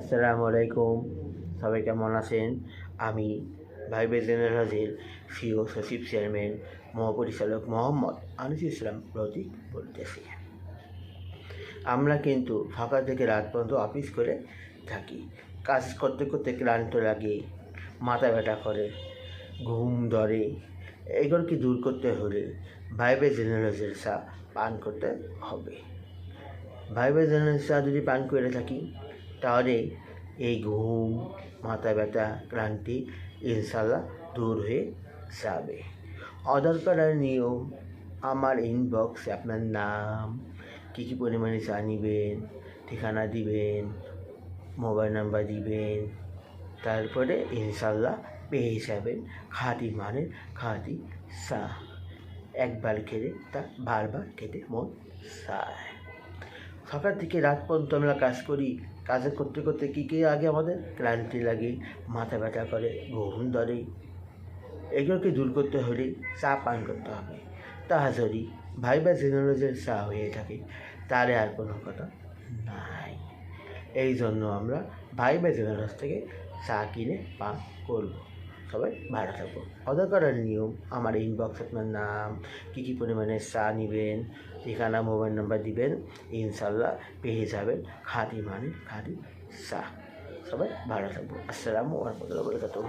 আসসালামু আলাইকুম। সবাই কেমন আছেন? আমি ভাই বেজেনের হাজির প্রিয় সচিব চেয়ারম্যান, মহাপরিচালক মোহাম্মদ আনিস ইসলাম প্রতীক বলতেছি। আমরা কিন্তু সকাল থেকে রাত পর্যন্ত অফিস করে থাকি। কাজ করতে করতে ক্লান্ত লাগে, মাথা ব্যথা করে, ঘুম ধরে এগুলোকে দূর করতে হলে ভাইবে জেনারেলের চা পান করতে হবে। ভাইবে জেনারেল চা যদি পান করে থাকি তাহলে এই ঘুম মাথা ব্যথা ক্লান্তি ইনশাল্লাহ দূর হয়ে যাবে। অর্ডার করার নিয়ম, আমার ইনবক্সে আপনার নাম, কী কী পরিমাণে চা নেবেন, ঠিকানা দিবেন মোবাইল নাম্বার দিবেন, তারপরে ইনশাল্লাহ পেয়ে যাবেন খাঁটি মানে খাঁটি চা। একবার খেলে তা বারবার খেতে মন চায়। সকাল থেকে রাত পর্যন্ত আমরা কাজ করি। কাজ করতে করতে কী কী আগে আমাদের? ক্লান্তি লাগে, মাথা ব্যথা করে, ঘুম ধরে। এগুলোকে দূর করতে হলে চা পান করতে হবে। তা যদি ভাই বা জেনারেলের চা হয়ে থাকে, তাহলে আর কোনো কথা নাই। এই জন্য আমরা ভাই বা জেনারেল থেকে চা কিনে পান করব। সবাই ভালো থাকব অর্ডার করার নিয়ম, আমার ইনবক্স আপনার নাম, কী কী পরিমাণে চা নেবেন, ঠিকানা মোবাইল নাম্বার দিবেন ইনশাল্লাহ পেয়ে যাবেন খাঁটি মানে খাঁটি চা সবাই ভালো থাকব আসসালামু আলাইকুম